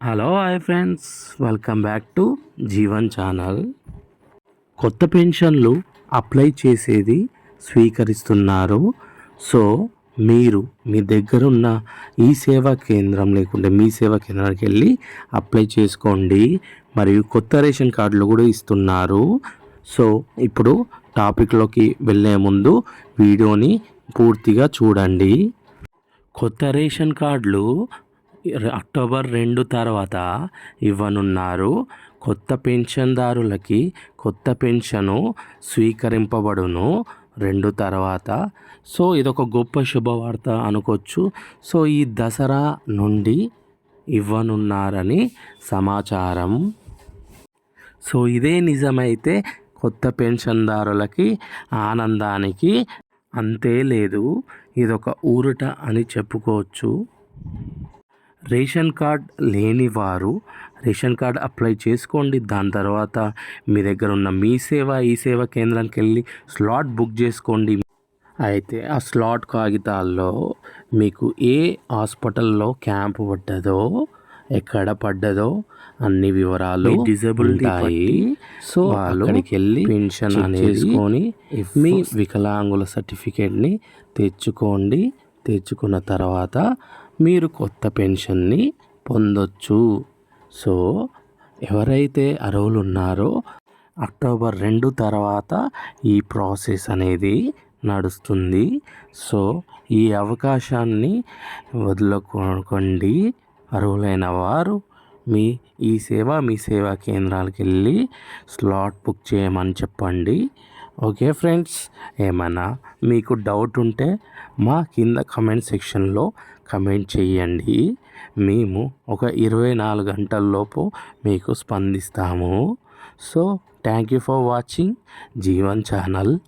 Hello hi friends. Welcome back to Jeevan channel. కొత్త పెన్షన్లు apply చేసేది స్వీకరిస్తున్నారు. సో మీరు మీ దగ్గర ఉన్న ఈ సేవా కేంద్రం లేకుంటే మీ సేవా కేంద్రానికి వెళ్ళి అప్లై చేసుకోండి. మరియు కొత్త రేషన్ కార్డులు కూడా ఇస్తున్నారు. సో ఇప్పుడు టాపిక్లోకి వెళ్ళే ముందు వీడియోని పూర్తిగా చూడండి. కొత్త రేషన్ కార్డులు అక్టోబర్ రెండు తర్వాత ఇవ్వనున్నారు. కొత్త పెన్షన్దారులకి కొత్త పెన్షను స్వీకరింపబడును రెండు తర్వాత. సో ఇదొక గొప్ప శుభవార్త అనుకోవచ్చు. సో ఈ దసరా నుండి ఇవ్వనున్నారని సమాచారం. సో ఇదే నిజమైతే కొత్త పెన్షన్దారులకి ఆనందానికి అంతే లేదు. ఇదొక ఊరట అని చెప్పుకోవచ్చు. రేషన్ కార్డ్ లేని వారు రేషన్ కార్డ్ అప్లై చేసుకోండి. దాని తర్వాత మీ దగ్గర ఉన్న మీ సేవ ఈ సేవ కేంద్రానికి వెళ్ళి స్లాట్ బుక్ చేసుకోండి. అయితే ఆ స్లాట్ కాగితాల్లో మీకు ఏ హాస్పిటల్లో క్యాంప్ పడ్డదో ఎక్కడ పడ్డదో అన్ని వివరాలు డిజబిలిటీ సో అక్కడికి వెళ్ళి పెన్షన్ అనేసుకొని మీ వికలాంగుల సర్టిఫికేట్ని తెచ్చుకోండి. తెచ్చుకున్న తర్వాత మీరు కొత్త పెన్షన్ని పొందొచ్చు. సో ఎవరైతే అర్హులు ఉన్నారో అక్టోబర్ రెండు తర్వాత ఈ ప్రాసెస్ అనేది నడుస్తుంది. సో ఈ అవకాశాన్ని వదులుకోకండి. అర్హులైన వారు మీ ఈ సేవ మీ సేవా కేంద్రాలకు వెళ్ళి స్లాట్ బుక్ చేయమని చెప్పండి. ఓకే ఫ్రెండ్స్ ఏమైనా మీకు డౌట్ ఉంటే మా కింద కమెంట్ సెక్షన్లో కమెంట్ చేయండి. మేము ఒక ఇరవై నాలుగు గంటల్లోపు మీకు స్పందిస్తాము. So thank you for watching. Jeevan channel